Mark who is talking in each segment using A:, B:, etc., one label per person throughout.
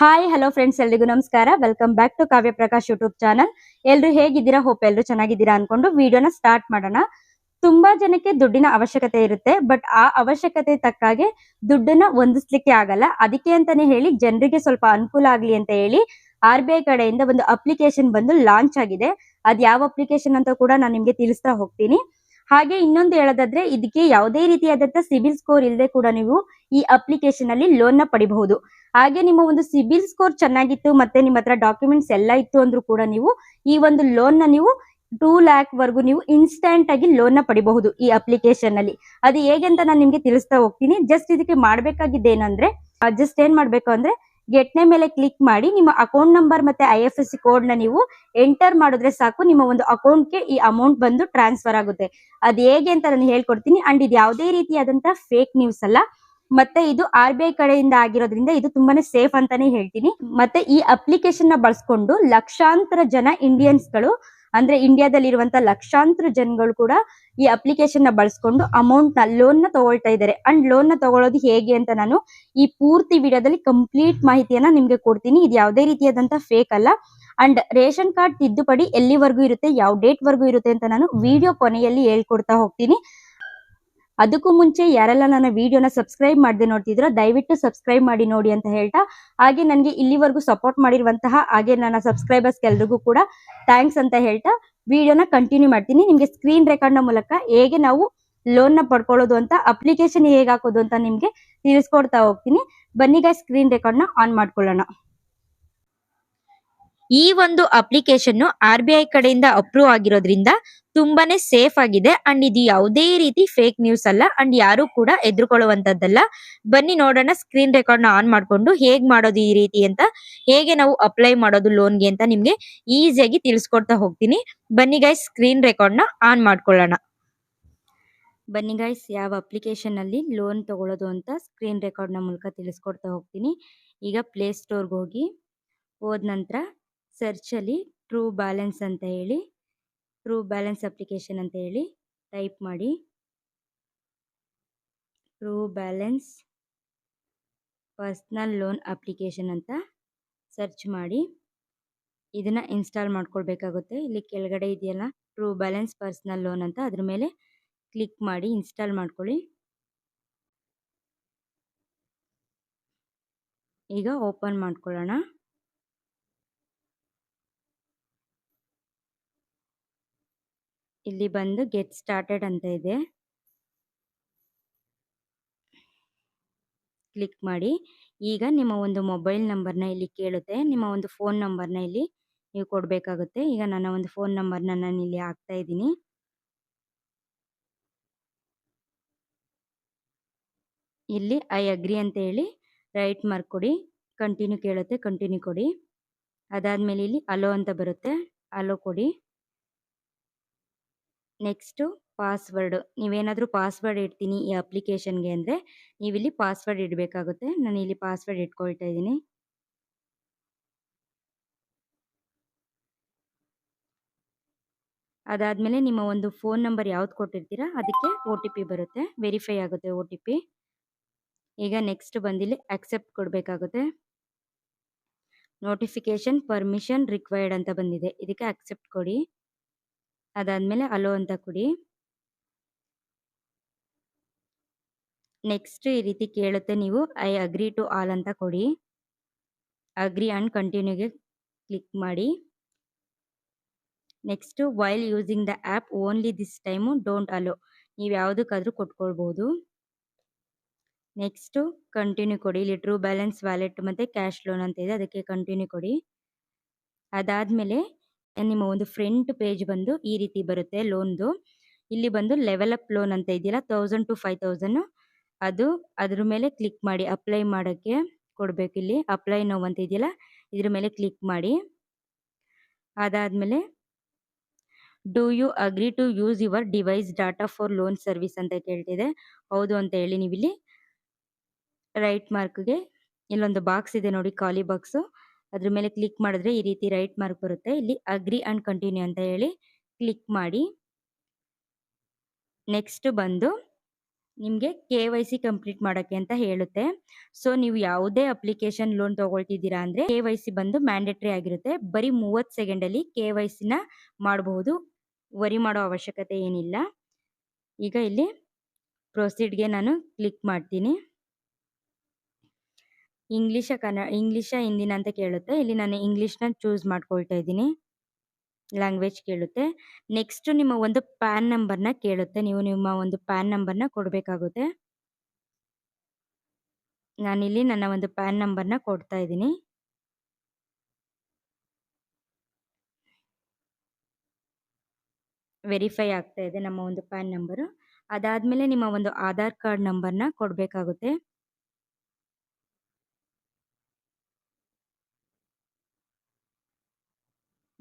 A: Hi hello friends ಎಲ್ರಿಗೂ ನಮಸ್ಕಾರ. Welcome back to Kavya Prakash YouTube channel ಎಲ್ರು ಹೇಗಿದ್ದೀರಾ? ಹೋಪ್ ಎಲ್ರು ಚೆನ್ನಾಗಿದ್ದೀರಾ ಅನ್ಕೊಂಡು ವಿಡಿಯೋನ ಸ್ಟಾರ್ಟ್ ಮಾಡೋಣ. ತುಂಬಾ ಜನಕ್ಕೆ ದುಡ್ಡಿನ ಅವಶ್ಯಕತೆ ಇರುತ್ತೆ ಬಟ್ ಆ ಅವಶ್ಯಕತೆ ತಕ್ಕಾಗೆ ದುಡ್ಡನ್ನ ಹೊಂದಿಸ್ಲಿಕ್ಕೆ ಆಗಲ್ಲ. ಅದಕ್ಕೆ ಅಂತಾನೆ ಹೇಳಿ, ಜನರಿಗೆ ಸ್ವಲ್ಪ ಅನುಕೂಲ ಆಗ್ಲಿ ಅಂತ ಹೇಳಿ ಆರ್ ಬಿ ಐ ಕಡೆಯಿಂದ ಒಂದು ಅಪ್ಲಿಕೇಶನ್ ಬಂದು ಲಾಂಚ್ ಆಗಿದೆ. ಅದ್ ಯಾವ ಅಪ್ಲಿಕೇಶನ್ ಅಂತ ಕೂಡ ನಾನು ನಿಮ್ಗೆ ತಿಳಿಸ್ತಾ ಹೋಗ್ತೀನಿ. ಹಾಗೆ ಇನ್ನೊಂದು ಹೇಳೋದಾದ್ರೆ ಇದಕ್ಕೆ ಯಾವುದೇ ರೀತಿಯಾದಂತಹ ಸಿಬಿಲ್ ಸ್ಕೋರ್ ಇಲ್ಲದೆ ಕೂಡ ನೀವು ಈ ಅಪ್ಲಿಕೇಶನ್ ಅಲ್ಲಿ ಲೋನ್ನ ಪಡಿಬಹುದು. ಹಾಗೆ ನಿಮ್ಮ ಒಂದು ಸಿಬಿಲ್ ಸ್ಕೋರ್ ಚೆನ್ನಾಗಿತ್ತು ಮತ್ತೆ ನಿಮ್ಮ ಹತ್ರ ಡಾಕ್ಯುಮೆಂಟ್ಸ್ ಎಲ್ಲ ಇತ್ತು ಅಂದ್ರೂ ಕೂಡ ನೀವು ಈ ಒಂದು ಲೋನ್ನ ನೀವು ಟೂ ಲ್ಯಾಕ್ ವರೆಗೂ ನೀವು ಇನ್ಸ್ಟೆಂಟ್ ಆಗಿ ಲೋನ್ನ ಪಡಿಬಹುದು ಈ ಅಪ್ಲಿಕೇಶನ್ ಅಲ್ಲಿ. ಅದು ಹೇಗೆ ಅಂತ ನಾನು ನಿಮ್ಗೆ ತಿಳಿಸ್ತಾ ಹೋಗ್ತೀನಿ. ಜಸ್ಟ್ ಇದಕ್ಕೆ ಮಾಡ್ಬೇಕಾಗಿದ್ದೇನಂದ್ರೆ ಜಸ್ಟ್ ಏನ್ ಮಾಡ್ಬೇಕು ಅಂದ್ರೆ ಗೆಟ್ನೆ ಮೇಲೆ ಕ್ಲಿಕ್ ಮಾಡಿ ನಿಮ್ಮ ಅಕೌಂಟ್ ನಂಬರ್ ಮತ್ತೆ ಐ ಎಫ್ ಎಸ್ ಸಿ ಕೋಡ್ನ ನೀವು ಎಂಟರ್ ಮಾಡಿದ್ರೆ ಸಾಕು. ನಿಮ್ಮ ಒಂದು ಅಕೌಂಟ್ಗೆ ಈ ಅಮೌಂಟ್ ಬಂದು ಟ್ರಾನ್ಸ್ಫರ್ ಆಗುತ್ತೆ. ಅದು ಹೇಗೆ ಅಂತ ನಾನು ಹೇಳ್ಕೊಡ್ತೀನಿ. ಅಂಡ್ ಇದು ಯಾವುದೇ ರೀತಿಯಾದಂತ ಫೇಕ್ ನ್ಯೂಸ್ ಅಲ್ಲ. ಮತ್ತೆ ಇದು ಆರ್ ಬಿ ಐ ಕಡೆಯಿಂದ ಆಗಿರೋದ್ರಿಂದ ಇದು ತುಂಬಾನೇ ಸೇಫ್ ಅಂತಾನೆ ಹೇಳ್ತೀನಿ. ಮತ್ತೆ ಈ ಅಪ್ಲಿಕೇಶನ್ನ ಬಳಸ್ಕೊಂಡು ಲಕ್ಷಾಂತರ ಜನ ಇಂಡಿಯನ್ಸ್ಗಳು ಅಂದ್ರೆ ಇಂಡಿಯಾದಲ್ಲಿ ಇರುವಂತ ಲಕ್ಷಾಂತರ ಜನಗಳು ಕೂಡ ಈ ಅಪ್ಲಿಕೇಶನ್ನ ಬಳಸ್ಕೊಂಡು ಅಮೌಂಟ್ನ ಲೋನ್ನ ತಗೊಳ್ತಾ ಇದ್ದಾರೆ. ಅಂಡ್ ಲೋನ್ನ ತಗೊಳ್ಳೋದು ಹೇಗೆ ಅಂತ ನಾನು ಈ ಪೂರ್ತಿ ವಿಡಿಯೋದಲ್ಲಿ ಕಂಪ್ಲೀಟ್ ಮಾಹಿತಿಯನ್ನ ನಿಮ್ಗೆ ಕೊಡ್ತೀನಿ. ಇದು ಯಾವುದೇ ರೀತಿಯಾದಂತ ಫೇಕ್ ಅಲ್ಲ. ಅಂಡ್ ರೇಷನ್ ಕಾರ್ಡ್ ತಿದ್ದುಪಡಿ ಎಲ್ಲಿವರೆಗೂ ಇರುತ್ತೆ, ಯಾವ ಡೇಟ್ ವರ್ಗೂ ಇರುತ್ತೆ ಅಂತ ನಾನು ವಿಡಿಯೋ ಕೊನೆಯಲ್ಲಿ ಹೇಳ್ಕೊಡ್ತಾ ಹೋಗ್ತೀನಿ. ಅದಕ್ಕೂ ಮುಂಚೆ ಯಾರೆಲ್ಲ ನನ್ನ ವಿಡಿಯೋನ ಸಬ್ಸ್ಕ್ರೈಬ್ ಮಾಡದೆ ನೋಡ್ತಿದ್ರೋ ದಯವಿಟ್ಟು ಸಬ್ಸ್ಕ್ರೈಬ್ ಮಾಡಿ ನೋಡಿ ಅಂತ ಹೇಳ್ತಾ, ಹಾಗೆ ನನಗೆ ಇಲ್ಲಿವರೆಗೂ ಸಪೋರ್ಟ್ ಮಾಡಿರುವಂತಹ ಹಾಗೆ ನನ್ನ ಸಬ್ಸ್ಕ್ರೈಬರ್ಸ್ ಎಲ್ರಿಗೂ ಕೂಡ ಥ್ಯಾಂಕ್ಸ್ ಅಂತ ಹೇಳ್ತಾ ವಿಡಿಯೋನ ಕಂಟಿನ್ಯೂ ಮಾಡ್ತೀನಿ. ನಿಮಗೆ ಸ್ಕ್ರೀನ್ ರೆಕಾರ್ಡ್ನ ಮೂಲಕ ಹೇಗೆ ನಾವು ಲೋನ್ನ ಪಡ್ಕೊಳ್ಳೋದು ಅಂತ ಅಪ್ಲಿಕೇಶನ್ ಹೇಗೆ ಹಾಕೋದು ಅಂತ ನಿಮಗೆ ತಿಳಿಸ್ಕೊಡ್ತಾ ಹೋಗ್ತೀನಿ. ಬನ್ನಿಗ ಸ್ಕ್ರೀನ್ ರೆಕಾರ್ಡ್ನ ಆನ್ ಮಾಡ್ಕೊಳ್ಳೋಣ. ಈ ಒಂದು ಅಪ್ಲಿಕೇಶನ್ ಆರ್ ಬಿ ಐ ಕಡೆಯಿಂದ ಅಪ್ರೂವ್ ಆಗಿರೋದ್ರಿಂದ ತುಂಬಾನೇ ಸೇಫ್ ಆಗಿದೆ. ಅಂಡ್ ಇದು ಯಾವುದೇ ರೀತಿ ಫೇಕ್ ನ್ಯೂಸ್ ಅಲ್ಲ. ಅಂಡ್ ಯಾರು ಕೂಡ ಎದುರುಕೊಳ್ಳುವಂತದ್ದಲ್ಲ. ಬನ್ನಿ ನೋಡೋಣ ಸ್ಕ್ರೀನ್ ರೆಕಾರ್ಡ್ನ ಆನ್ ಮಾಡ್ಕೊಂಡು ಹೇಗ್ ಮಾಡೋದು ಈ ರೀತಿ ಅಂತ. ಹೇಗೆ ನಾವು ಅಪ್ಲೈ ಮಾಡೋದು ಲೋನ್ಗೆ ಅಂತ ನಿಮ್ಗೆ ಈಸಿಯಾಗಿ ತಿಳಿಸ್ಕೊಡ್ತಾ ಹೋಗ್ತೀನಿ. ಬನ್ನಿ ಗೈಸ್ ಸ್ಕ್ರೀನ್ ರೆಕಾರ್ಡ್ನ ಆನ್ ಮಾಡ್ಕೊಳ್ಳೋಣ. ಬನ್ನಿ ಗೈಸ್ ಯಾವ ಅಪ್ಲಿಕೇಶನ್ ಅಲ್ಲಿ ಲೋನ್ ತಗೊಳ್ಳೋದು ಅಂತ ಸ್ಕ್ರೀನ್ ರೆಕಾರ್ಡ್ನ ಮೂಲಕ ತಿಳಿಸ್ಕೊಡ್ತಾ ಹೋಗ್ತೀನಿ. ಈಗ ಪ್ಲೇ ಸ್ಟೋರ್ಗೆ ಹೋಗಿ, ಹೋದ ನಂತರ ಸರ್ಚ್ ಅಲ್ಲಿ ಟ್ರೂ ಬ್ಯಾಲೆನ್ಸ್ ಅಂತ ಹೇಳಿ ಟ್ರೂ ಬ್ಯಾಲೆನ್ಸ್ ಅಪ್ಲಿಕೇಶನ್ ಅಂತ ಹೇಳಿ ಟೈಪ್ ಮಾಡಿ. True Balance personal loan application ಅಂತ ಸರ್ಚ್ ಮಾಡಿ. ಇದನ್ನ ಇನ್ಸ್ಟಾಲ್ ಮಾಡ್ಕೊಳ್ಬೇಕಾಗುತ್ತೆ. ಇಲ್ಲಿ ಕೆಳಗಡೆ ಇದೆಯಲ್ಲ ಟ್ರೂ ಬ್ಯಾಲೆನ್ಸ್ ಪರ್ಸ್ನಲ್ ಲೋನ್ ಅಂತ ಅದ್ರ ಮೇಲೆ ಕ್ಲಿಕ್ ಮಾಡಿ ಇನ್ಸ್ಟಾಲ್ ಮಾಡ್ಕೊಳ್ಳಿ. ಈಗ ಓಪನ್ ಮಾಡ್ಕೊಳ್ಳೋಣ. ಇಲ್ಲಿ ಬಂದು ಗೆಟ್ ಸ್ಟಾರ್ಟೆಡ್ ಅಂತ ಇದೆ. ಕ್ಲಿಕ್ ಮಾಡಿ. ಈಗ ನಿಮ್ಮ ಒಂದು ಮೊಬೈಲ್ ನಂಬರ್ನ ಇಲ್ಲಿ ಕೇಳುತ್ತೆ. ನಿಮ್ಮ ಒಂದು ಫೋನ್ ನಂಬರ್ನ ಇಲ್ಲಿ ನೀವು ಕೊಡಬೇಕಾಗುತ್ತೆ. ಈಗ ನನ್ನ ಒಂದು ಫೋನ್ ನಂಬರ್ನ ನಾನು ಇಲ್ಲಿ ಹಾಕ್ತಾ ಇದ್ದೀನಿ. ಇಲ್ಲಿ ಐ ಅಗ್ರಿ ಅಂತ ಹೇಳಿ ರೈಟ್ ಮಾರ್ಕ್ ಕೊಡಿ. ಕಂಟಿನ್ಯೂ ಕೇಳುತ್ತೆ ಕಂಟಿನ್ಯೂ ಕೊಡಿ. ಅದಾದಮೇಲೆ ಇಲ್ಲಿ ಅಲೋ ಅಂತ ಬರುತ್ತೆ. ಅಲೋ ಕೊಡಿ. Next password. ನೀವೇನಾದರೂ ಪಾಸ್ವರ್ಡ್ ಇಡ್ತೀನಿ ಈ ಅಪ್ಲಿಕೇಶನ್ಗೆ ಅಂದರೆ ನೀವಿಲ್ಲಿ ಪಾಸ್ವರ್ಡ್ ಇಡಬೇಕಾಗುತ್ತೆ. ನಾನು ಇಲ್ಲಿ ಪಾಸ್ವರ್ಡ್ ಇಟ್ಕೊಳ್ತಾ ಇದ್ದೀನಿ. ಅದಾದಮೇಲೆ ನಿಮ್ಮ ಒಂದು ಫೋನ್ ನಂಬರ್ ಯಾವ್ದು ಕೊಟ್ಟಿರ್ತೀರಾ ಅದಕ್ಕೆ ಒ ಬರುತ್ತೆ. ವೆರಿಫೈ ಆಗುತ್ತೆ ಒ ಈಗ ನೆಕ್ಸ್ಟ್ ಬಂದಿಲ್ಲಿ ಆಕ್ಸೆಪ್ಟ್ ಕೊಡಬೇಕಾಗುತ್ತೆ. ನೋಟಿಫಿಕೇಶನ್ ಪರ್ಮಿಷನ್ ರಿಕ್ವೈರ್ಡ್ ಅಂತ ಬಂದಿದೆ. ಇದಕ್ಕೆ ಆಕ್ಸೆಪ್ಟ್ ಕೊಡಿ. ಅದಾದಮೇಲೆ ಅಲೋ ಅಂತ ಕೊಡಿ. ನೆಕ್ಸ್ಟ್ ಈ ರೀತಿ ಕೇಳುತ್ತೆ ನೀವು. ಐ ಅಗ್ರಿ ಟು ಆಲ್ ಅಂತ ಕೊಡಿ. ಅಗ್ರಿ ಆ್ಯಂಡ್ ಕಂಟಿನ್ಯೂಗೆ ಕ್ಲಿಕ್ ಮಾಡಿ. Next while using the app only this time don't allow ನೀವು ಯಾವುದಕ್ಕಾದರೂ ಕೊಟ್ಕೊಳ್ಬೋದು. ನೆಕ್ಸ್ಟು ಕಂಟಿನ್ಯೂ ಕೊಡಿ. ಇಲ್ಲಿ ಟ್ರೂ ಬ್ಯಾಲೆನ್ಸ್ ವ್ಯಾಲೆಟ್ ಮತ್ತು ಕ್ಯಾಶ್ ಲೋನ್ ಅಂತ ಇದೆ. ಅದಕ್ಕೆ ಕಂಟಿನ್ಯೂ ಕೊಡಿ. ಅದಾದಮೇಲೆ ನಿಮ್ಮ ಒಂದು ಫ್ರಂಟ್ ಪೇಜ್ ಬಂದು ಈ ರೀತಿ ಬರುತ್ತೆ ಲೋನ್ದು. ಇಲ್ಲಿ ಬಂದು ಲೆವೆಲ್ ಅಪ್ ಲೋನ್ ಅಂತ ಇದೆಯಲ್ಲ ತೌಸಂಡ್ ಟು ಫೈವ್ ತೌಸಂಡು ಅದು ಅದ್ರ ಮೇಲೆ ಕ್ಲಿಕ್ ಮಾಡಿ ಅಪ್ಲೈ ಮಾಡೋಕ್ಕೆ ಕೊಡಬೇಕು ಇಲ್ಲಿ. ಅಪ್ಲೈ ನೋವು ಅಂತ ಇದೆಯಲ್ಲ, ಇದ್ರ ಮೇಲೆ ಕ್ಲಿಕ್ ಮಾಡಿ. ಅದಾದಮೇಲೆ do you agree to use your device data for loan service ಅಂತ ಕೇಳ್ತಿದೆ. ಹೌದು ಅಂತ ಹೇಳಿ ನೀವಿಲ್ಲಿ ರೈಟ್ ಮಾರ್ಕ್ಗೆ ಇಲ್ಲೊಂದು ಬಾಕ್ಸ್ ಇದೆ ನೋಡಿ, ಖಾಲಿ ಬಾಕ್ಸು ಅದ್ರ ಮೇಲೆ ಕ್ಲಿಕ್ ಮಾಡಿದ್ರೆ ಈ ರೀತಿ ರೈಟ್ ಮಾರ್ಕ್ ಬರುತ್ತೆ. ಇಲ್ಲಿ ಅಗ್ರಿ ಆ್ಯಂಡ್ ಕಂಟಿನ್ಯೂ ಅಂತ ಹೇಳಿ ಕ್ಲಿಕ್ ಮಾಡಿ. ನೆಕ್ಸ್ಟ್ ಬಂದು ನಿಮಗೆ ಕೆ ವೈ ಸಿ ಕಂಪ್ಲೀಟ್ ಮಾಡೋಕ್ಕೆ ಅಂತ ಹೇಳುತ್ತೆ. ಸೊ ನೀವು ಯಾವುದೇ ಅಪ್ಲಿಕೇಶನ್ ಲೋನ್ ತೊಗೊಳ್ತಿದ್ದೀರಾ ಅಂದರೆ ಕೆ ವೈ ಸಿ ಬಂದು ಮ್ಯಾಂಡೇಟ್ರಿ ಆಗಿರುತ್ತೆ. ಬರೀ ಮೂವತ್ತು ಸೆಕೆಂಡಲ್ಲಿ ಕೆ ವೈ ಸಿನ ಮಾಡಬಹುದು. ವರಿ ಮಾಡೋ ಅವಶ್ಯಕತೆ ಏನಿಲ್ಲ. ಈಗ ಇಲ್ಲಿ ಪ್ರೊಸೀಡ್ಗೆ ನಾನು ಕ್ಲಿಕ್ ಮಾಡ್ತೀನಿ. ಇಂಗ್ಲೀಷ ಕನ್ನಡ ಇಂಗ್ಲೀಷ ಹಿಂದಿನ ಅಂತ ಕೇಳುತ್ತೆ. ಇಲ್ಲಿ ನಾನು ಇಂಗ್ಲೀಷ್ನ ಚೂಸ್ ಮಾಡ್ಕೊಳ್ತಾ ಇದ್ದೀನಿ. ಲ್ಯಾಂಗ್ವೇಜ್ ಕೇಳುತ್ತೆ. ನೆಕ್ಸ್ಟ್ ನಿಮ್ಮ ಒಂದು ಪ್ಯಾನ್ ನಂಬರ್ನ ಕೇಳುತ್ತೆ. ನೀವು ನಿಮ್ಮ ಒಂದು ಪ್ಯಾನ್ ನಂಬರ್ನ ಕೊಡಬೇಕಾಗುತ್ತೆ. ನಾನಿಲ್ಲಿ ನನ್ನ ಒಂದು ಪ್ಯಾನ್ ನಂಬರ್ನ ಕೊಡ್ತಾ ಇದ್ದೀನಿ. ವೆರಿಫೈ ಆಗ್ತಾ ಇದೆ ನಮ್ಮ ಒಂದು ಪ್ಯಾನ್ ನಂಬರು ಅದಾದಮೇಲೆ ನಿಮ್ಮ ಒಂದು ಆಧಾರ್ ಕಾರ್ಡ್ ನಂಬರ್ನ ಕೊಡಬೇಕಾಗುತ್ತೆ.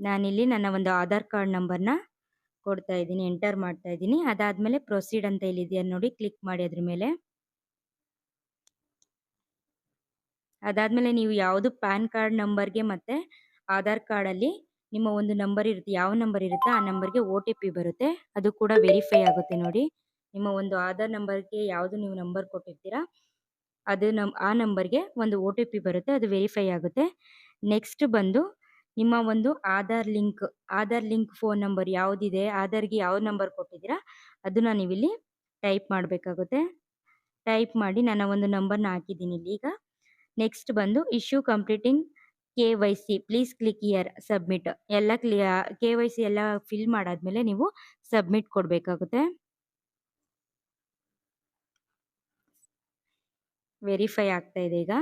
A: ನಾನಿಲ್ಲಿ ನನ್ನ ಒಂದು ಆಧಾರ್ ಕಾರ್ಡ್ ನಂಬರ್ನ ಕೊಡ್ತಾ ಇದ್ದೀನಿ, ಎಂಟರ್ ಮಾಡ್ತಾ ಇದ್ದೀನಿ. ಅದಾದಮೇಲೆ ಪ್ರೊಸೀಡ್ ಅಂತ ಇಲ್ಲಿದೆಯಾ ನೋಡಿ, ಕ್ಲಿಕ್ ಮಾಡಿ ಅದ್ರ ಮೇಲೆ. ಅದಾದಮೇಲೆ ನೀವು ಯಾವುದು ಪ್ಯಾನ್ ಕಾರ್ಡ್ ನಂಬರ್ಗೆ ಮತ್ತು ಆಧಾರ್ ಕಾರ್ಡಲ್ಲಿ ನಿಮ್ಮ ಒಂದು ನಂಬರ್ ಇರುತ್ತೆ, ಯಾವ ನಂಬರ್ ಇರುತ್ತೆ ಆ ನಂಬರ್ಗೆ ಒ ಟಿ ಪಿ ಬರುತ್ತೆ. ಅದು ಕೂಡ ವೆರಿಫೈ ಆಗುತ್ತೆ ನೋಡಿ. ನಿಮ್ಮ ಒಂದು ಆಧಾರ್ ನಂಬರ್ಗೆ ಯಾವುದು ನೀವು ನಂಬರ್ ಕೊಟ್ಟಿರ್ತೀರಾ, ಅದು ನಮ್ ಆ ನಂಬರ್ಗೆ ಒಂದು ಓ ಟಿ ಪಿ ಬರುತ್ತೆ, ಅದು ವೆರಿಫೈ ಆಗುತ್ತೆ. ನೆಕ್ಸ್ಟ್ ಬಂದು ನಿಮ್ಮ ಒಂದು Aadhaar link Aadhaar link phone number ಯಾವುದಿದೆ, ಆಧಾರ್ಗೆ ಯಾವ ನಂಬರ್ ಕೊಟ್ಟಿದ್ದೀರಾ, ಅದನ್ನ ನೀವಿಲ್ಲಿ ಟೈಪ್ ಮಾಡಬೇಕಾಗುತ್ತೆ. ಟೈಪ್ ಮಾಡಿ ನನ್ನ ಒಂದು ನಂಬರ್ನ ಹಾಕಿದ್ದೀನಿ ಇಲ್ಲಿ ಈಗ. ನೆಕ್ಸ್ಟ್ ಬಂದು issue completing K Y C, please click here submit. ಎಲ್ಲ ಕ್ಲಿಯ, ಕೆ ವೈ ಸಿ ಎಲ್ಲ ಫಿಲ್ ಮಾಡಾದ್ಮೇಲೆ ನೀವು ಸಬ್ಮಿಟ್ ಕೊಡಬೇಕಾಗುತ್ತೆ. ವೆರಿಫೈ ಆಗ್ತಾ ಇದೆ ಈಗ.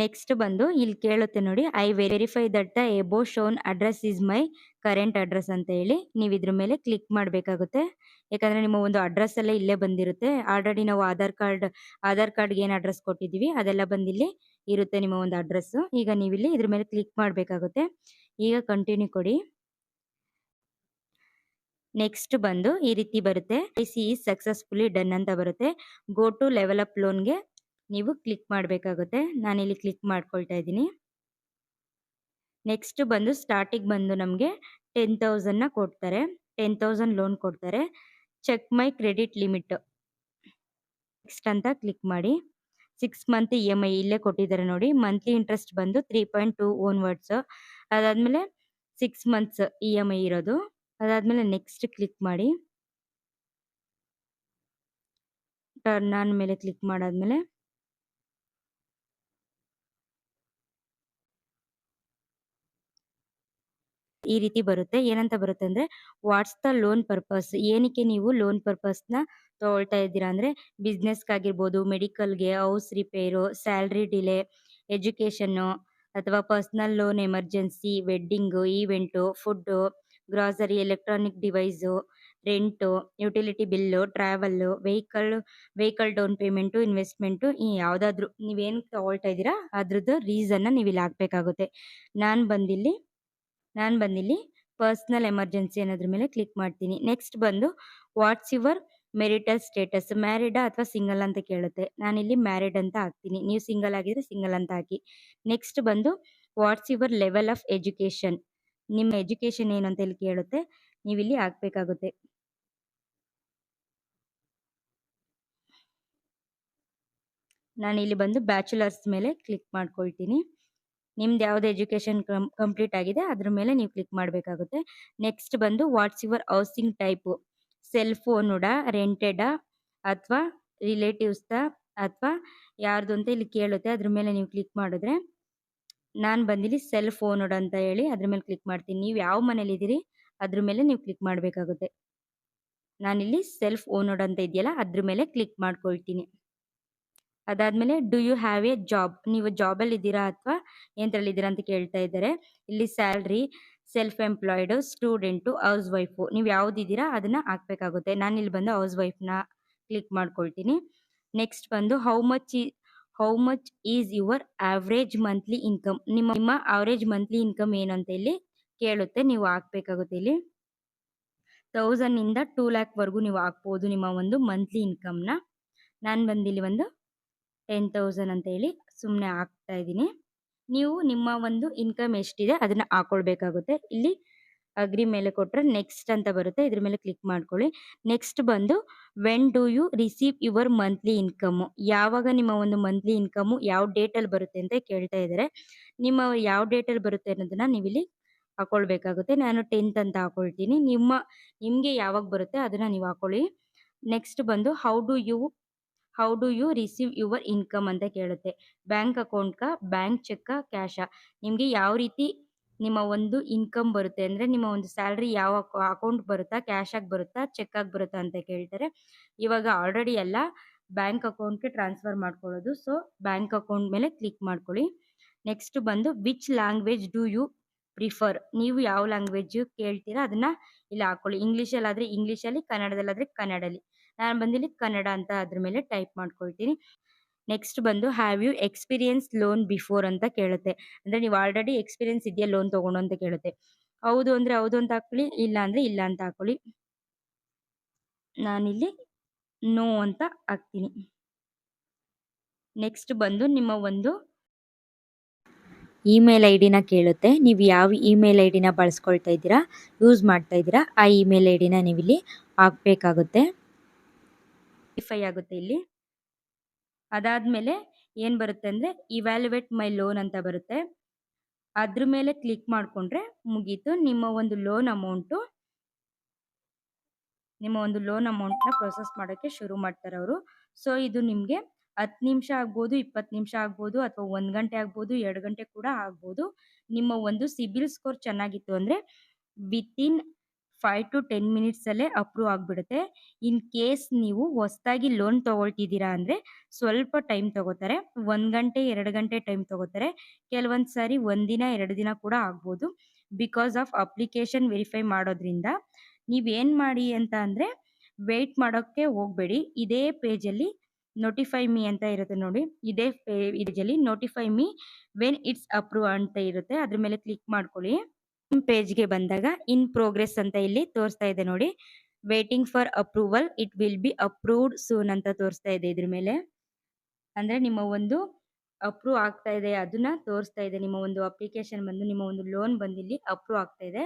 A: ನೆಕ್ಸ್ಟ್ ಬಂದು ಇಲ್ಲಿ ಕೇಳುತ್ತೆ ನೋಡಿ I verify that above shown address is my current address ಅಂತ ಹೇಳಿ ನೀವು ಇದ್ರ ಮೇಲೆ ಕ್ಲಿಕ್ ಮಾಡಬೇಕಾಗುತ್ತೆ. ಯಾಕಂದ್ರೆ ನಿಮ್ಮ ಒಂದು ಅಡ್ರೆಸ್ ಎಲ್ಲ ಇಲ್ಲೇ ಬಂದಿರುತ್ತೆ. ಆಲ್ರೆಡಿ ನಾವು ಆಧಾರ್ ಕಾರ್ಡ್ ಆಧಾರ್ ಕಾರ್ಡ್ಗೆ ಏನು ಅಡ್ರೆಸ್ ಕೊಟ್ಟಿದ್ದೀವಿ, ಅದೆಲ್ಲ ಬಂದಿಲ್ಲಿ ಇರುತ್ತೆ ನಿಮ್ಮ ಒಂದು ಅಡ್ರೆಸ್ ಈಗ ನೀವಿಲ್ಲಿ ಇದ್ರ ಮೇಲೆ ಕ್ಲಿಕ್ ಮಾಡಬೇಕಾಗುತ್ತೆ. ಈಗ ಕಂಟಿನ್ಯೂ ಕೊಡಿ. ನೆಕ್ಸ್ಟ್ ಬಂದು ಈ ರೀತಿ ಬರುತ್ತೆ. ಐ ಸಿ ಸಕ್ಸಸ್ಫುಲಿ ಡನ್ ಅಂತ ಬರುತ್ತೆ. ಗೋ ಟು ಲೆವೆಲ್ ಅಪ್ ಲೋನ್ಗೆ ನೀವು ಕ್ಲಿಕ್ ಮಾಡಬೇಕಾಗುತ್ತೆ. ನಾನಿಲ್ಲಿ ಕ್ಲಿಕ್ ಮಾಡ್ಕೊಳ್ತಾ ಇದ್ದೀನಿ. ನೆಕ್ಸ್ಟ್ ಬಂದು ಸ್ಟಾರ್ಟಿಗೆ ಬಂದು ನಮಗೆ ಟೆನ್ ತೌಸಂಡ್ನ ಕೊಡ್ತಾರೆ. ಟೆನ್ ತೌಸಂಡ್ ಲೋನ್ ಕೊಡ್ತಾರೆ. Check my credit limit next ಅಂತ ಕ್ಲಿಕ್ ಮಾಡಿ. Six month E M I ಇಲ್ಲೇ ಕೊಟ್ಟಿದ್ದಾರೆ ನೋಡಿ. ಮಂತ್ಲಿ ಇಂಟ್ರೆಸ್ಟ್ ಬಂದು three point two one words ಅದಾದಮೇಲೆ six months E M I ಇರೋದು. ಅದಾದಮೇಲೆ ನೆಕ್ಸ್ಟ್ ಕ್ಲಿಕ್ ಮಾಡಿ. ಟರ್ನ್ ಆನ್ ಮೇಲೆ ಕ್ಲಿಕ್ ಮಾಡಾದ್ಮೇಲೆ ಈ ರೀತಿ ಬರುತ್ತೆ. ಏನಂತ ಬರುತ್ತೆ ಅಂದ್ರೆ ವಾಟ್ಸ್ ದ ಲೋನ್ ಪರ್ಪಸ್ ಏನಕ್ಕೆ ನೀವು ಲೋನ್ನ ತಗೊಳ್ತಾ ಇದ್ದೀರಾ ಅಂದ್ರೆ ಬಿಸ್ನೆಸ್ಗಾಗಿರ್ಬೋದು ಮೆಡಿಕಲ್ಗೆ house repair salary delay education ಅಥವಾ personal loan emergency wedding event food grocery electronic device rent utility bill travel vehicle vehicle down payment investment ಈ ಯಾವುದಾದ್ರೂ. ನೀವೇನು ತಗೊಳ್ತಾ ಇದ್ದೀರಾ, ಅದ್ರದ್ದು ರೀಸನ್ ನೀವು ಇಲ್ಲಿ ಹಾಕ್ಬೇಕಾಗುತ್ತೆ. ನಾನು ಬಂದಿಲ್ಲಿ ನಾನು ಬಂದಿಲ್ಲಿ ಪರ್ಸ್ನಲ್ ಎಮರ್ಜೆನ್ಸಿ ಅನ್ನೋದ್ರ ಮೇಲೆ ಕ್ಲಿಕ್ ಮಾಡ್ತೀನಿ. ನೆಕ್ಸ್ಟ್ ಬಂದು ವಾಟ್ಸ್ ಯುವರ್ ಮೆರಿಟಲ್ ಸ್ಟೇಟಸ್ ಮ್ಯಾರಿಡಾ ಅಥವಾ ಸಿಂಗಲ್ ಅಂತ ಕೇಳುತ್ತೆ. ನಾನಿಲ್ಲಿ ಮ್ಯಾರಿಡ್ ಅಂತ ಹಾಕ್ತೀನಿ. ನೀವು ಸಿಂಗಲ್ ಆಗಿದ್ರೆ ಸಿಂಗಲ್ ಅಂತ ಹಾಕಿ. ನೆಕ್ಸ್ಟ್ ಬಂದು what's your level of education ನಿಮ್ಮ ಎಜುಕೇಷನ್ ಏನು ಅಂತ ಇಲ್ಲಿ ಕೇಳುತ್ತೆ. ನೀವಿಲ್ಲಿ ಹಾಕ್ಬೇಕಾಗುತ್ತೆ. ನಾನು ಇಲ್ಲಿ ಬಂದು ಬ್ಯಾಚುಲರ್ಸ್ ಮೇಲೆ ಕ್ಲಿಕ್ ಮಾಡ್ಕೊಳ್ತೀನಿ. ನಿಮ್ದು ಯಾವ್ದು ಎಜುಕೇಶನ್ ಕಂಪ್ಲೀಟ್ ಆಗಿದೆ, ಅದ್ರ ಮೇಲೆ ನೀವು ಕ್ಲಿಕ್ ಮಾಡಬೇಕಾಗುತ್ತೆ. ನೆಕ್ಸ್ಟ್ ಬಂದು what's your housing type. Self ಓನುಡಾ ರೆಂಟೆಡಾ ಅಥವಾ ರಿಲೇಟಿವ್ಸ್ದ ಅಥವಾ ಯಾರ್ದು ಅಂತ ಇಲ್ಲಿ ಕೇಳುತ್ತೆ, ಅದ್ರ ಮೇಲೆ ನೀವು ಕ್ಲಿಕ್ ಮಾಡಿದ್ರೆ ನಾನು ಬಂದಿಲ್ಲಿ ಸೆಲ್ಫ್ ಫೋನುಡ ಅಂತ ಹೇಳಿ ಅದ್ರ ಮೇಲೆ ಕ್ಲಿಕ್ ಮಾಡ್ತೀನಿ. ನೀವು ಯಾವ ಮನೇಲಿ ಇದ್ದೀರಿ, ಅದ್ರ ಮೇಲೆ ನೀವು ಕ್ಲಿಕ್ ಮಾಡಬೇಕಾಗುತ್ತೆ. ನಾನಿಲ್ಲಿ ಸೆಲ್ಫ್ ಓನೋಡ್ ಅಂತ ಇದೆಯಲ್ಲ, ಅದ್ರ ಮೇಲೆ ಕ್ಲಿಕ್ ಮಾಡ್ಕೊಳ್ತೀನಿ. ಅದಾದ್ಮೇಲೆ do you have a job ನೀವು ಜಾಬಲ್ಲಿ ಇದ್ದೀರಾ ಅಥವಾ ಎಂತರಲ್ಲಿದ್ದೀರಾ ಅಂತ ಕೇಳ್ತಾ ಇದ್ದಾರೆ. ಇಲ್ಲಿ salary self employed student house wife ನೀವು ಯಾವ್ದಿದ್ದೀರಾ ಅದನ್ನ ಹಾಕ್ಬೇಕಾಗುತ್ತೆ. ನಾನು ಇಲ್ಲಿ ಬಂದು ಹೌಸ್ ವೈಫ್ನ ಕ್ಲಿಕ್ ಮಾಡ್ಕೊಳ್ತೀನಿ. ನೆಕ್ಸ್ಟ್ ಬಂದು how much how much is your average monthly income ನಿಮ್ಮ ನಿಮ್ಮ ಆವ್ರೇಜ್ ಮಂತ್ಲಿ ಇನ್ಕಮ್ ಏನು ಅಂತ ಇಲ್ಲಿ ಕೇಳುತ್ತೆ. ನೀವು ಹಾಕ್ಬೇಕಾಗುತ್ತೆ ಇಲ್ಲಿ. ತೌಸಂಡ್ ಇಂದ ಟೂ ಲ್ಯಾಕ್ ವರೆಗೂ ನೀವು ಹಾಕ್ಬೋದು ನಿಮ್ಮ ಒಂದು ಮಂತ್ಲಿ ಇನ್ಕಮ್ನ ನಾನು ಬಂದಿಲ್ಲಿ ಒಂದು ಟೆನ್ ತೌಸಂಡ್ ಅಂತ ಹೇಳಿ ಸುಮ್ಮನೆ ಹಾಕ್ತಾ ಇದ್ದೀನಿ. ನೀವು ನಿಮ್ಮ ಒಂದು ಇನ್ಕಮ್ ಎಷ್ಟಿದೆ ಅದನ್ನ ಹಾಕೊಳ್ಬೇಕಾಗುತ್ತೆ. ಇಲ್ಲಿ ಅಗ್ರಿ ಮೇಲೆ ಕೊಟ್ಟರೆ ನೆಕ್ಸ್ಟ್ ಅಂತ ಬರುತ್ತೆ. ಇದ್ರ ಮೇಲೆ ಕ್ಲಿಕ್ ಮಾಡ್ಕೊಳ್ಳಿ. ನೆಕ್ಸ್ಟ್ ಬಂದು when do you receive your monthly income ಯಾವಾಗ ನಿಮ್ಮ ಒಂದು ಮಂತ್ಲಿ ಇನ್ಕಮ್ಮು ಯಾವ ಡೇಟಲ್ಲಿ ಬರುತ್ತೆ ಅಂತ ಕೇಳ್ತಾ ಇದ್ದಾರೆ. ನಿಮ್ಮ ಯಾವ ಡೇಟಲ್ಲಿ ಬರುತ್ತೆ ಅನ್ನೋದನ್ನ ನೀವಿಲ್ಲಿ ಹಾಕೊಳ್ಬೇಕಾಗುತ್ತೆ. ನಾನು ಟೆಂತ್ ಅಂತ ಹಾಕೊಳ್ತೀನಿ. ನಿಮ್ಮ, ನಿಮಗೆ ಯಾವಾಗ ಬರುತ್ತೆ ಅದನ್ನ ನೀವು ಹಾಕೊಳ್ಳಿ. ನೆಕ್ಸ್ಟ್ ಬಂದು how do you how do you receive your income ಅಂತ ಕೇಳುತ್ತೆ. ಬ್ಯಾಂಕ್ ಅಕೌಂಟ್ಗ ಬ್ಯಾಂಕ್ ಚೆಕ್ಕ ಕ್ಯಾಶ ನಿಮಗೆ ಯಾವ ರೀತಿ ನಿಮ್ಮ ಒಂದು ಇನ್ಕಮ್ ಬರುತ್ತೆ ಅಂದರೆ ನಿಮ್ಮ ಒಂದು ಸ್ಯಾಲ್ರಿ ಯಾವ ಅಕೌಂಟ್ ಬರುತ್ತಾ ಕ್ಯಾಶ್ ಆಗಿ ಬರುತ್ತಾ ಚೆಕ್ ಆಗಿ ಬರುತ್ತಾ ಅಂತ ಕೇಳ್ತಾರೆ. ಇವಾಗ ಆಲ್ರೆಡಿ ಎಲ್ಲ ಬ್ಯಾಂಕ್ ಅಕೌಂಟ್ಗೆ ಟ್ರಾನ್ಸ್ಫರ್ ಮಾಡ್ಕೊಳ್ಳೋದು. ಸೊ ಬ್ಯಾಂಕ್ ಅಕೌಂಟ್ ಮೇಲೆ ಕ್ಲಿಕ್ ಮಾಡ್ಕೊಳ್ಳಿ. ನೆಕ್ಸ್ಟ್ ಬಂದು which language do you prefer ನೀವು ಯಾವ ಲ್ಯಾಂಗ್ವೇಜ್ ಕೇಳ್ತೀರಾ, ಅದನ್ನ ಇಲ್ಲಿ ಹಾಕೊಳ್ಳಿ. ಇಂಗ್ಲೀಷಲ್ಲಾದರೆ ಇಂಗ್ಲೀಷಲ್ಲಿ ಕನ್ನಡದಲ್ಲಾದರೆ ಕನ್ನಡಲ್ಲಿ. ನಾನು ಬಂದಿಲ್ಲಿ ಕನ್ನಡ ಅಂತ ಅದ್ರ ಮೇಲೆ ಟೈಪ್ ಮಾಡ್ಕೊಳ್ತೀನಿ. ನೆಕ್ಸ್ಟ್ ಬಂದು have you experience loan before ಅಂತ ಕೇಳುತ್ತೆ. ಅಂದರೆ ನೀವು ಆಲ್ರೆಡಿ ಎಕ್ಸ್ಪೀರಿಯನ್ಸ್ ಇದೆಯಾ ಲೋನ್ ತೊಗೊಂಡು ಅಂತ ಕೇಳುತ್ತೆ. ಹೌದು ಅಂದರೆ ಹೌದು ಅಂತ ಹಾಕೊಳ್ಳಿ ಇಲ್ಲ ಅಂದರೆ ಇಲ್ಲ ಅಂತ ಹಾಕೊಳ್ಳಿ ನಾನಿಲ್ಲಿ ನೋ ಅಂತ ಹಾಕ್ತೀನಿ. ನೆಕ್ಸ್ಟ್ ಬಂದು ನಿಮ್ಮ ಒಂದು ಇಮೇಲ್ ಐ ಡಿನ ಕೇಳುತ್ತೆ. ನೀವು ಯಾವ ಇಮೇಲ್ ಐ ಡಿನ ಬಳಸ್ಕೊಳ್ತಾ ಇದ್ದೀರಾ ಯೂಸ್ ಮಾಡ್ತಾ ಇದ್ದೀರಾ, ಆ ಇಮೇಲ್ ಐ ಡಿನ ನೀವಿಲ್ಲಿ ಹಾಕಬೇಕಾಗುತ್ತೆ. ವೆರಿಫೈ ಆಗುತ್ತೆ ಇಲ್ಲಿ. ಅದಾದಮೇಲೆ ಏನು ಬರುತ್ತೆ ಅಂದರೆ ಇವ್ಯಾಲ್ಯುವೇಟ್ ಮೈ ಲೋನ್ ಅಂತ ಬರುತ್ತೆ. ಅದ್ರ ಮೇಲೆ ಕ್ಲಿಕ್ ಮಾಡಿಕೊಂಡ್ರೆ ಮುಗೀತು. ನಿಮ್ಮ ಒಂದು ಲೋನ್ ಅಮೌಂಟು ನಿಮ್ಮ ಒಂದು ಲೋನ್ ಅಮೌಂಟ್ನ ಪ್ರೊಸೆಸ್ ಮಾಡೋಕ್ಕೆ ಶುರು ಮಾಡ್ತಾರೆ ಅವರು. ಸೊ ಇದು ನಿಮಗೆ ಹತ್ತು ನಿಮಿಷ ಆಗ್ಬೋದು, ಇಪ್ಪತ್ತು ನಿಮಿಷ ಆಗ್ಬೋದು, ಅಥವಾ ಒಂದು ಗಂಟೆ ಆಗ್ಬೋದು, ಎರಡು ಗಂಟೆ ಕೂಡ ಆಗ್ಬೋದು. ನಿಮ್ಮ ಒಂದು ಸಿಬಿಲ್ ಸ್ಕೋರ್ ಚೆನ್ನಾಗಿತ್ತು ಅಂದರೆ ವಿತಿನ್ ಫೈವ್ ಟು ಟೆನ್ ಮಿನಿಟ್ಸಲ್ಲೇ ಅಪ್ರೂವ್ ಆಗಿಬಿಡುತ್ತೆ. ಇನ್ ಕೇಸ್ ನೀವು ಹೊಸದಾಗಿ ಲೋನ್ ತೊಗೊಳ್ತಿದ್ದೀರಾ ಅಂದರೆ ಸ್ವಲ್ಪ ಟೈಮ್ ತೊಗೋತಾರೆ. ಒಂದು ಗಂಟೆ, ಎರಡು ಗಂಟೆ ಟೈಮ್ ತೊಗೋತಾರೆ. ಕೆಲವೊಂದು ಸಾರಿ ಒಂದಿನ ಎರಡು ದಿನ ಕೂಡ ಆಗ್ಬೋದು. ಬಿಕಾಸ್ ಆಫ್ ಅಪ್ಲಿಕೇಶನ್ ವೆರಿಫೈ ಮಾಡೋದ್ರಿಂದ ನೀವೇನು ಮಾಡಿ ಅಂತ ಅಂದರೆ ವೆಯ್ಟ್ ಮಾಡೋಕ್ಕೆ ಹೋಗಬೇಡಿ. ಇದೇ ಪೇಜಲ್ಲಿ ನೋಟಿಫೈ ಮೀ ಅಂತ ಇರುತ್ತೆ ನೋಡಿ. ಇದೇ ಪೇಜಲ್ಲಿ notify me when it's approve ಅಂತ ಇರುತ್ತೆ. ಅದ್ರ ಮೇಲೆ ಕ್ಲಿಕ್ ಮಾಡ್ಕೊಳ್ಳಿ. ಪೇಜ್ಗೆ ಬಂದಾಗ ಇನ್ ಪ್ರೋಗ್ರೆಸ್ ಅಂತ ಇಲ್ಲಿ ತೋರಿಸ್ತಾ ಇದೆ ನೋಡಿ. Waiting for approval it will be approved soon ಅಂತ ತೋರಿಸ್ತಾ ಇದೆ ಇದ್ರ ಮೇಲೆ. ಅಂದರೆ ನಿಮ್ಮ ಒಂದು ಅಪ್ರೂವ್ ಆಗ್ತಾ ಇದೆ ಅದನ್ನ ತೋರಿಸ್ತಾ ಇದೆ. ನಿಮ್ಮ ಒಂದು ಅಪ್ಲಿಕೇಶನ್ ಬಂದು ನಿಮ್ಮ ಒಂದು ಲೋನ್ ಬಂದು ಇಲ್ಲಿ ಅಪ್ರೂವ್ ಆಗ್ತಾ ಇದೆ.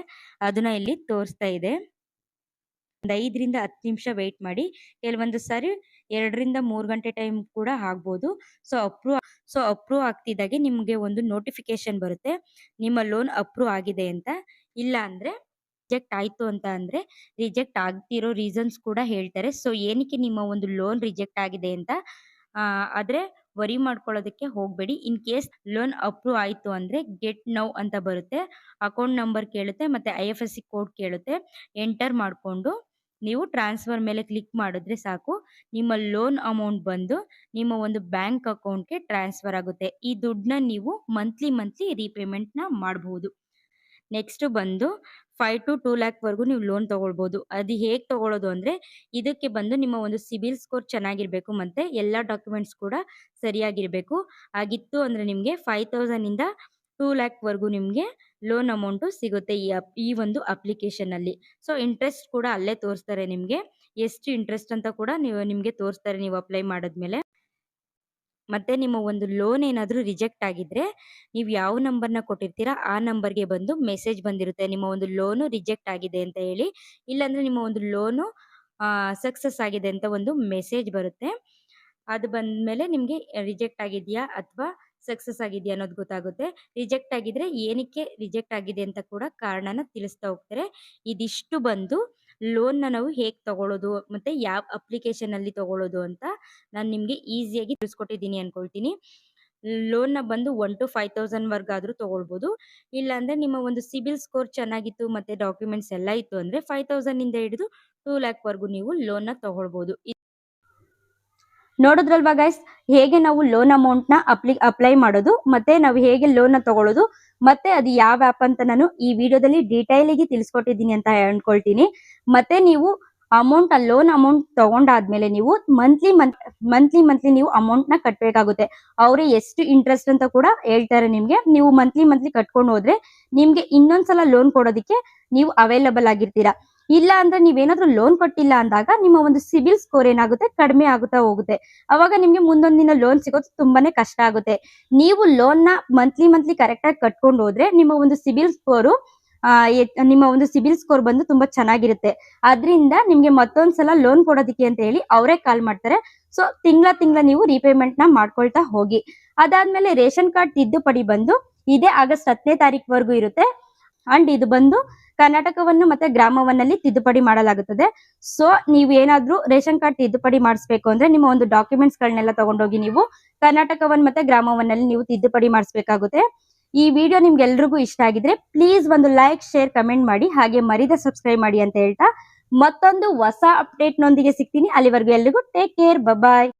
A: ಅದನ್ನ ಇಲ್ಲಿ ತೋರಿಸ್ತಾ ಇದೆ. ಒಂದು ಐದರಿಂದ ಹತ್ತು ನಿಮಿಷ ವೆಯ್ಟ್ ಮಾಡಿ. ಕೆಲವೊಂದು ಸಾರಿ ಎರಡರಿಂದ ಮೂರು ಗಂಟೆ ಟೈಮ್ ಕೂಡ ಆಗ್ಬೋದು. ಸೊ ಅಪ್ರೂವ್ ಸೊ ಅಪ್ರೂವ್ ಆಗ್ತಿದ್ದಾಗೆ ನಿಮಗೆ ಒಂದು ನೋಟಿಫಿಕೇಶನ್ ಬರುತ್ತೆ, ನಿಮ್ಮ ಲೋನ್ ಅಪ್ರೂವ್ ಆಗಿದೆ ಅಂತ. ಇಲ್ಲ ಅಂದರೆ ರಿಜೆಕ್ಟ್ ಆಯಿತು ಅಂತ ಅಂದರೆ ರಿಜೆಕ್ಟ್ ಆಗ್ತಿರೋ ರೀಸನ್ಸ್ ಕೂಡ ಹೇಳ್ತಾರೆ. ಸೊ ಏನಕ್ಕೆ ನಿಮ್ಮ ಒಂದು ಲೋನ್ ರಿಜೆಕ್ಟ್ ಆಗಿದೆ ಅಂತ ಆದರೆ ವರಿ ಮಾಡ್ಕೊಳ್ಳೋದಕ್ಕೆ ಹೋಗಬೇಡಿ. ಇನ್ ಕೇಸ್ ಲೋನ್ ಅಪ್ರೂವ್ ಆಯಿತು ಅಂದರೆ ಗೆಟ್ ನೌ ಅಂತ ಬರುತ್ತೆ. ಅಕೌಂಟ್ ನಂಬರ್ ಕೇಳುತ್ತೆ, ಮತ್ತು I F S C code ಕೇಳುತ್ತೆ. ಎಂಟರ್ ಮಾಡಿಕೊಂಡು ನೀವು ಟ್ರಾನ್ಸ್ಫರ್ ಮೇಲೆ ಕ್ಲಿಕ್ ಮಾಡಿದ್ರೆ ಸಾಕು. ನಿಮ್ಮ ಲೋನ್ ಅಮೌಂಟ್ ಬಂದು ನಿಮ್ಮ ಒಂದು ಬ್ಯಾಂಕ್ ಅಕೌಂಟ್ಗೆ ಟ್ರಾನ್ಸ್ಫರ್ ಆಗುತ್ತೆ. ಈ ದುಡ್ಡನ್ನ ನೀವು ಮಂತ್ಲಿ ಮಂತ್ಲಿ ರೀಪೇಮೆಂಟ್ನ ಮಾಡಬಹುದು ನೆಕ್ಸ್ಟ್ ಬಂದು ಫೈವ್ ಟು ಟೂ ಲ್ಯಾಕ್ವರೆಗೂ ನೀವು ಲೋನ್ ತೊಗೊಳ್ಬೋದು. ಅದು ಹೇಗೆ ತಗೊಳ್ಳೋದು ಅಂದರೆ ಇದಕ್ಕೆ ಬಂದು ನಿಮ್ಮ ಒಂದು ಸಿಬಿಲ್ ಸ್ಕೋರ್ ಚೆನ್ನಾಗಿರಬೇಕು ಮತ್ತು ಎಲ್ಲ ಡಾಕ್ಯುಮೆಂಟ್ಸ್ ಕೂಡ ಸರಿಯಾಗಿರಬೇಕು. ಆಗಿತ್ತು ಅಂದರೆ ನಿಮಗೆ ಫೈವ್ ತೌಸಂಡಿಂದ ಟೂ ಲ್ಯಾಕ್ವರೆಗೂ ನಿಮಗೆ ಲೋನ್ ಅಮೌಂಟು ಸಿಗುತ್ತೆ ಈ ಅಪ್, ಈ ಒಂದು ಅಪ್ಲಿಕೇಶನಲ್ಲಿ ಸೊ ಇಂಟ್ರೆಸ್ಟ್ ಕೂಡ ಅಲ್ಲೇ ತೋರಿಸ್ತಾರೆ ನಿಮಗೆ. ಎಷ್ಟು ಇಂಟ್ರೆಸ್ಟ್ ಅಂತ ಕೂಡ ನೀವು ನಿಮಗೆ ತೋರಿಸ್ತಾರೆ ನೀವು ಅಪ್ಲೈ ಮಾಡಿದ್ಮೇಲೆ. ಮತ್ತೆ ನಿಮ್ಮ ಒಂದು ಲೋನ್ ಏನಾದರೂ ರಿಜೆಕ್ಟ್ ಆಗಿದ್ರೆ, ನೀವು ಯಾವ ನಂಬರ್ನ ಕೊಟ್ಟಿರ್ತೀರಾ, ಆ ನಂಬರ್ಗೆ ಬಂದು ಮೆಸೇಜ್ ಬಂದಿರುತ್ತೆ. ನಿಮ್ಮ ಒಂದು ಲೋನು ರಿಜೆಕ್ಟ್ ಆಗಿದೆ ಅಂತ ಹೇಳಿ, ಇಲ್ಲಾಂದರೆ ನಿಮ್ಮ ಒಂದು ಲೋನು ಸಕ್ಸಸ್ ಆಗಿದೆ ಅಂತ ಒಂದು ಮೆಸೇಜ್ ಬರುತ್ತೆ. ಅದು ಬಂದಮೇಲೆ ನಿಮಗೆ ರಿಜೆಕ್ಟ್ ಆಗಿದೆಯಾ ಅಥವಾ ಸಕ್ಸಸ್ ಆಗಿದೆಯಾ ಅನ್ನೋದು ಗೊತ್ತಾಗುತ್ತೆ. ರಿಜೆಕ್ಟ್ ಆಗಿದ್ರೆ ಏನಕ್ಕೆ ರಿಜೆಕ್ಟ್ ಆಗಿದೆ ಅಂತ ಕೂಡ ಕಾರಣನ ತಿಳಿಸ್ತಾ ಹೋಗ್ತಾರೆ. ಇದಿಷ್ಟು ಬಂದು ಲೋನ್ನ ನಾವು ಹೇಗೆ ತಗೊಳ್ಳೋದು ಮತ್ತೆ ಯಾವ ಅಪ್ಲಿಕೇಶನ್ ಅಲ್ಲಿ ತಗೊಳ್ಳೋದು ಅಂತ ನಾನು ನಿಮಗೆ ಈಸಿಯಾಗಿ ತಿಳಿಸ್ಕೊಟ್ಟಿದ್ದೀನಿ ಅಂದ್ಕೊಳ್ತೀನಿ ಲೋನ್ನ ಬಂದು ಒನ್ ಟು ಫೈವ್ ತೌಸಂಡ್ವರೆಗಾದರೂ ತೊಗೊಳ್ಬೋದು. ಇಲ್ಲಾಂದರೆ ನಿಮ್ಮ ಒಂದು ಸಿಬಿಲ್ ಸ್ಕೋರ್ ಚೆನ್ನಾಗಿತ್ತು ಮತ್ತೆ ಡಾಕ್ಯುಮೆಂಟ್ಸ್ ಎಲ್ಲ ಇತ್ತು ಅಂದ್ರೆ ಫೈವ್ ಇಂದ ಹಿಡಿದು ಟೂ ಲ್ಯಾಕ್ವರೆಗೂ ನೀವು ಲೋನ್ನ ತೊಗೊಳ್ಬೋದು. ನೋಡಿದ್ರಲ್ವಾ ಗೈಸ್ ಹೇಗೆ ನಾವು ಲೋನ್ ಅಮೌಂಟ್ನ ಅಪ್ಲಿ ಅಪ್ಲೈ ಮಾಡೋದು, ಮತ್ತೆ ನಾವು ಹೇಗೆ ಲೋನ್ನ ತಗೊಳ್ಳೋದು ಮತ್ತೆ ಅದು ಯಾವ ಆ್ಯಪ್ ಅಂತ ನಾನು ಈ ವಿಡಿಯೋದಲ್ಲಿ ಡೀಟೈಲ್ ಆಗಿ ತಿಳಿಸ್ಕೊಟ್ಟಿದ್ದೀನಿ ಅಂತ ಅನ್ಕೊಳ್ತೀನಿ ಮತ್ತೆ ನೀವು ಅಮೌಂಟ್ ಆ ಲೋನ್ ಅಮೌಂಟ್ ತಗೊಂಡಾದ್ಮೇಲೆ ನೀವು ಮಂತ್ಲಿ ಮಂತ್ ಮಂತ್ಲಿ ಮಂತ್ಲಿ ನೀವು ಅಮೌಂಟ್ನ ಕಟ್ಟಬೇಕಾಗುತ್ತೆ ಅವರೇ ಎಷ್ಟು ಇಂಟ್ರೆಸ್ಟ್ ಅಂತ ಕೂಡ ಹೇಳ್ತಾರೆ ನಿಮ್ಗೆ. ನೀವು ಮಂತ್ಲಿ ಮಂತ್ಲಿ ಕಟ್ಕೊಂಡು ಹೋದ್ರೆ ನಿಮ್ಗೆ ಇನ್ನೊಂದ್ಸಲ ಲೋನ್ ಕೊಡೋದಕ್ಕೆ ನೀವು ಅವೈಲಬಲ್ ಆಗಿರ್ತೀರಾ. ಇಲ್ಲ ಅಂದ್ರೆ ನೀವೇನಾದ್ರೂ ಲೋನ್ ಕೊಟ್ಟಿಲ್ಲ ಅಂದಾಗ ನಿಮ್ಮ ಒಂದು ಸಿಬಿಲ್ ಸ್ಕೋರ್ ಏನಾಗುತ್ತೆ? ಕಡಿಮೆ ಆಗುತ್ತಾ ಹೋಗುತ್ತೆ. ಅವಾಗ ನಿಮ್ಗೆ ಮುಂದೊಂದಿನ ಲೋನ್ ಸಿಗೋದು ತುಂಬಾನೇ ಕಷ್ಟ ಆಗುತ್ತೆ. ನೀವು ಲೋನ್ನ ಮಂತ್ಲಿ ಮಂತ್ಲಿ ಕರೆಕ್ಟ್ ಆಗಿ ಕಟ್ಕೊಂಡು ಹೋದ್ರೆ ನಿಮ್ಮ ಒಂದು ಸಿಬಿಲ್ ಸ್ಕೋರು ನಿಮ್ಮ ಒಂದು ಸಿಬಿಲ್ ಸ್ಕೋರ್ ಬಂದು ತುಂಬಾ ಚೆನ್ನಾಗಿರುತ್ತೆ. ಅದರಿಂದ ನಿಮ್ಗೆ ಮತ್ತೊಂದ್ಸಲ ಲೋನ್ ಕೊಡೋದಕ್ಕೆ ಅಂತ ಹೇಳಿ ಅವರೇ ಕಾಲ್ ಮಾಡ್ತಾರೆ. ಸೊ ತಿಂಗಳ ತಿಂಗಳ ನೀವು ರೀಪೇಮೆಂಟ್ನ ಮಾಡ್ಕೊಳ್ತಾ ಹೋಗಿ. ಅದಾದ್ಮೇಲೆ ರೇಷನ್ ಕಾರ್ಡ್ ತಿದ್ದುಪಡಿ ಬಂದು ಇದೇ ಆಗಸ್ಟ್ ಹತ್ತನೇ ತಾರೀಕುವರೆಗೂ ಇರುತ್ತೆ. ಅಂಡ್ ಇದು ಬಂದು ಕರ್ನಾಟಕವನ್ನು ಮತ್ತೆ ಗ್ರಾಮವನ್ನಲ್ಲಿ ತಿದ್ದುಪಡಿ ಮಾಡಲಾಗುತ್ತದೆ. ಸೊ ನೀವು ಏನಾದ್ರೂ ರೇಷನ್ ಕಾರ್ಡ್ ತಿದ್ದುಪಡಿ ಮಾಡಿಸ್ಬೇಕು ಅಂದ್ರೆ ನಿಮ್ಮ ಒಂದು ಡಾಕ್ಯುಮೆಂಟ್ಸ್ ಗಳನ್ನೆಲ್ಲ ತಗೊಂಡೋಗಿ ನೀವು ಕರ್ನಾಟಕವನ್ನು ಮತ್ತೆ ಗ್ರಾಮವನ್ನಲ್ಲಿ ನೀವು ತಿದ್ದುಪಡಿ ಮಾಡಿಸ್ಬೇಕಾಗುತ್ತೆ. ಈ ವಿಡಿಯೋ ನಿಮ್ಗೆ ಎಲ್ರಿಗೂ ಇಷ್ಟ ಆಗಿದ್ರೆ ಪ್ಲೀಸ್ ಒಂದು ಲೈಕ್ ಶೇರ್ ಕಮೆಂಟ್ ಮಾಡಿ, ಹಾಗೆ ಮರಿದ ಸಬ್ಸ್ಕ್ರೈಬ್ ಮಾಡಿ ಅಂತ ಹೇಳ್ತಾ ಮತ್ತೊಂದು ಹೊಸ ಅಪ್ಡೇಟ್ ನೊಂದಿಗೆ ಸಿಗ್ತೀನಿ. ಅಲ್ಲಿವರೆಗೂ ಎಲ್ರಿಗೂ ಟೇಕ್ ಕೇರ್ ಬಾಯ್